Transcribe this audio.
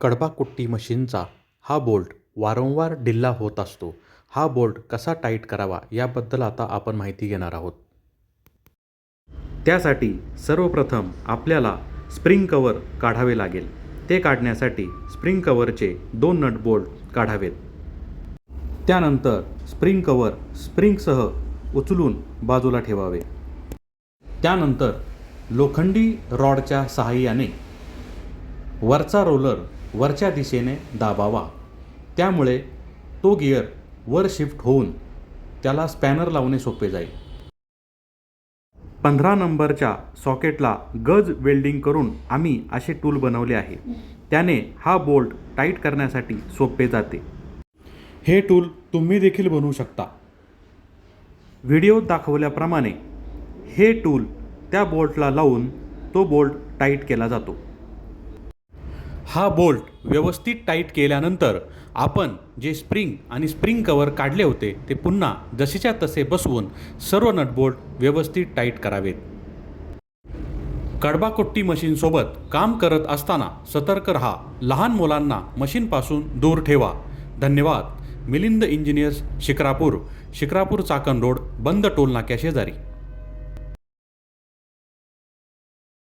कडबाकुट्टी मशीनचा हा बोल्ट वारंवार ढिल्ला होत असतो. हा बोल्ट कसा टाईट करावा याबद्दल आता आपण माहिती घेणार आहोत. त्यासाठी सर्वप्रथम आपल्याला स्प्रिंग कवर काढावे लागेल. ते काढण्यासाठी स्प्रिंग कवरचे दोन नट बोल्ट काढावेत. त्यानंतर स्प्रिंग कवर स्प्रिंगसह उचलून बाजूला ठेवावे. त्यानंतर लोखंडी रॉडच्या सहाय्याने वरचा रोलर वरच्या दिशेने दाबावा. त्यामुळे तो गिअर वर शिफ्ट होऊन त्याला स्पॅनर लावणे सोपे जाईल. पंधरा नंबरच्या सॉकेटला गज वेल्डिंग करून आम्ही असे टूल बनवले आहे. त्याने हा बोल्ट टाईट करण्यासाठी सोपे जाते. हे टूल तुम्ही देखील बनवू शकता. व्हिडिओ दाखवल्याप्रमाणे हे टूल त्या बोल्टला लावून तो बोल्ट टाईट केला जातो. हा बोल्ट व्यवस्थित टाईट केल्यानंतर आपण जे स्प्रिंग आणि स्प्रिंग कवर काढले होते ते पुन्हा जसेच्या तसे बसवून सर्व नट बोल्ट व्यवस्थित टाईट करावेत. कडबाकुट्टी मशीनसोबत काम करत असताना सतर्क राहा. लहान मुलांना मशीनपासून दूर ठेवा. धन्यवाद. मिलिंद इंजिनियर्स शिक्रापूर शिक्रापूर चाकण रोड बंद टोलनाक्या शेजारी